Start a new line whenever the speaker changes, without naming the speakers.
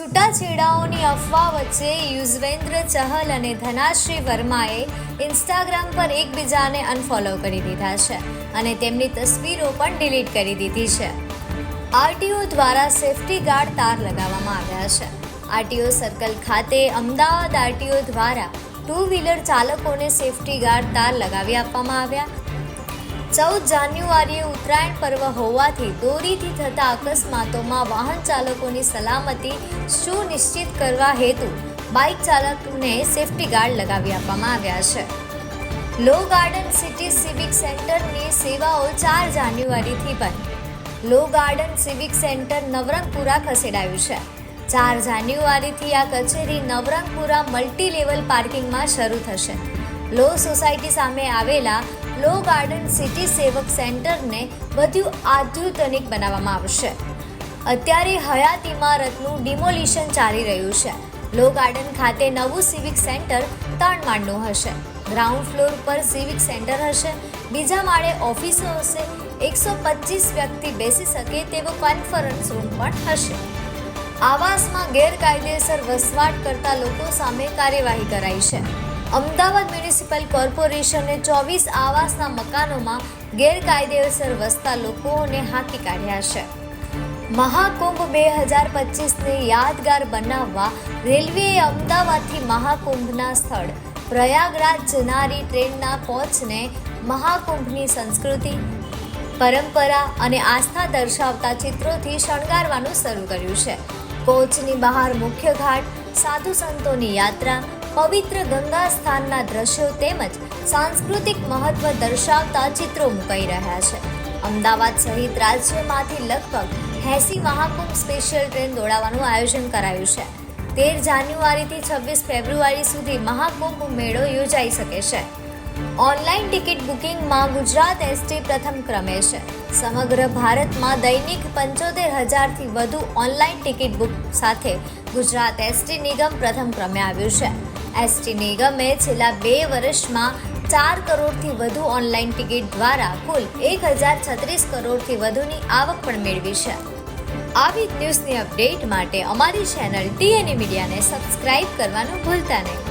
છૂટાછેડાઓની અફવા વચ્ચે યુઝવેન્દ્ર ચહલ અને ધનાશ્રી વર્માએ ઇન્સ્ટાગ્રામ પર એકબીજાને અનફોલો કરી દીધા છે અને તેમની તસવીરો પણ ડિલીટ કરી દીધી છે. આરટીઓ દ્વારા સેફટી ગાર્ડ તાર લગાવવામાં આવ્યા છે. આરટીઓ સર્કલ ખાતે અમદાવાદ આરટીઓ દ્વારા ટુ વ્હીલર ચાલકોને સેફટી ગાર્ડ તાર લગાવી આપવામાં આવ્યા. ચૌદ જાન્યુઆરીએ ઉત્તરાયણ પર્વ હોવાથી દોરીથી થતા અકસ્માતોમાં વાહન ચાલકોની સલામતી સુનિશ્ચિત કરવા હેતુ બાઇક ચાલકને સેફટી ગાર્ડ લગાવી આપવામાં આવ્યા છે. લો ગાર્ડન સિટી સિવિક સેન્ટરની સેવાઓ ચાર જાન્યુઆરીથી બંધ. Law garden civic centre Navrangpura ખસેડાયું છે. ચાર જાન્યુઆરીથી આ કચેરી નવરંગપુરા મલ્ટી લેવલ પાર્કિંગમાં શરૂ થશે. લો સોસાયટી સામે આવેલા લો ગાર્ડન સિટી સેવક સેન્ટરને વધુ આધુનિક બનાવવામાં આવશે. અત્યારે હયાત ઇમારતનું ડિમોલિશન ચાલી રહ્યું છે. લો ગાર્ડન ખાતે નવું સિવિક સેન્ટર ત્રણ માળનું હશે. ગ્રાઉન્ડ ફ્લોર પર સિવિક સેન્ટર હશે. બીજા માળે ઓફિસો હશે. એકસો પચીસ વ્યક્તિ બેસી શકે તેવો કોન્ફરન્સ રૂમ પણ હશે. આવાસમાં ગેરકાયદેસર વસવાટ કરતા લોકો સામે કાર્યવાહી કરાઈ છે. અમદાવાદ મ્યુનિસિપલ કોર્પોરેશને ચોવીસ આવાસના મકાનોમાં ગેરકાયદેસર વસતા લોકોને હાંકી કાઢ્યા છે. મહાકુંભ બે હજાર પચીસને યાદગાર બનાવવા રેલવેએ અમદાવાદથી મહાકુંભના સ્થળ, પ્રયાગરાજ જનારી ટ્રેનના કોચને મહાકુંભની સંસ્કૃતિ, પરંપરા અને આસ્થા દર્શાવતા ચિત્રોથી શણગારવાનું શરૂ કર્યું છે. કોચની બહાર મુખ્ય ઘાટ, સાધુ સંતોની યાત્રા પવિત્ર ગંગા સ્થાનના દ્રશ્યો તેમજ સાંસ્કૃતિક મહત્વ દર્શાવતા ચિત્રો મુકાઈ રહ્યા છે. અમદાવાદ સહિત રાજ્યમાંથી લગભગ એસી મહાકુંભ સ્પેશિયલ ટ્રેન દોડાવવાનું આયોજન કરાયું છે. તેર જાન્યુઆરીથી છવ્વીસ ફેબ્રુઆરી સુધી મહાકુંભ મેળો યોજાઈ શકે છે. ઓનલાઈન ટિકિટ બુકિંગમાં ગુજરાત એસટી પ્રથમ ક્રમે છે. સમગ્ર ભારતમાં દૈનિક પંચોતેર હજારથી વધુ ઓનલાઈન ટિકિટ બુક સાથે ગુજરાત એસટી નિગમ પ્રથમ ક્રમે આવ્યું છે. એસટી નિગમે છેલ્લા બે વર્ષમાં ચાર કરોડથી વધુ ઓનલાઈન ટિકિટ દ્વારા કુલ એક હજાર છત્રીસ કરોડથી વધુની આવક પણ મેળવી છે. આવી જ ન્યૂઝની અપડેટ માટે અમારી ચેનલ ટીએનએ મીડિયાને સબસ્ક્રાઇબ કરવાનું ભૂલતા નહીં.